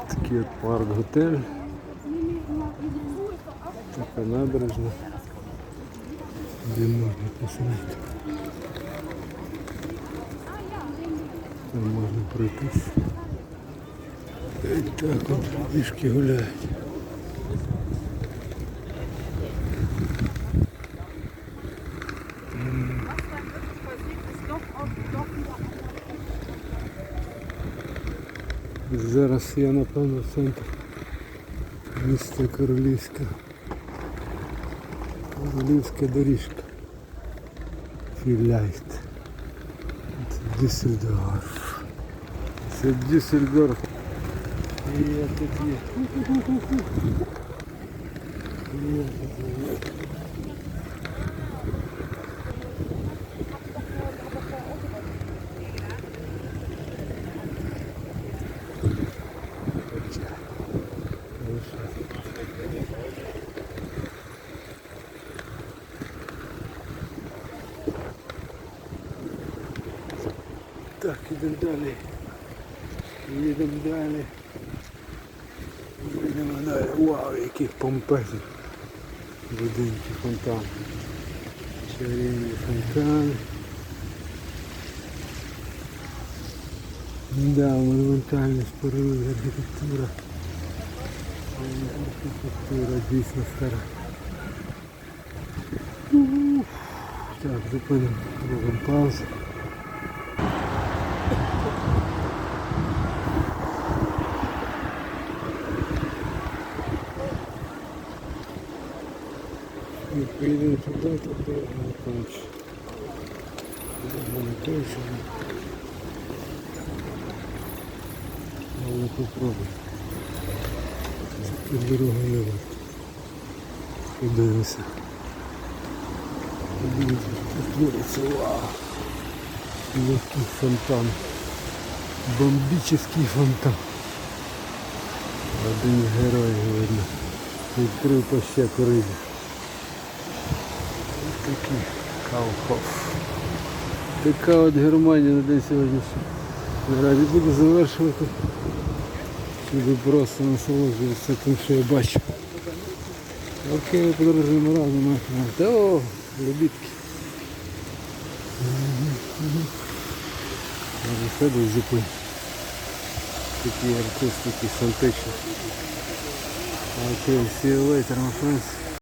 От парк готель. Така набережна. Де можна посидіти. Там можна пройтись. І так от пішки гуляють. Зараз я напевно центр міста Королівська. Королівська доріжка. Філяйт. Це Дюссельдорф. Це Дюссельдорф. І я тут є. Я тут є. Так, ідемо далі. Їдемо далі. Їдемо далі. Вау, які помпезні будинки, фонтан. Чарівні фонтани. Да, монументальні споруди, архітектура. Архітектура дійсно стара. Ух. Так, зупинимо, робимо паузу. І поїдемо туди, то дорога не конче. Дорога Попробуй. Тут дорога не. Подивимося. Що твориться. Вау! Який фонтан. Бомбический фонтан. Один із героїв видно. Відкрив по ще коридор. Ось такий Кауфоф. Така от Германія на день сьогоднішній. Наразі буду завершувати. Буду просто насолоджуватися тим, що я бачу. Окей, подорожуємо разом. О, любітки. Все до зупи. Такі артисти, такі сантичні. Окей, see you later.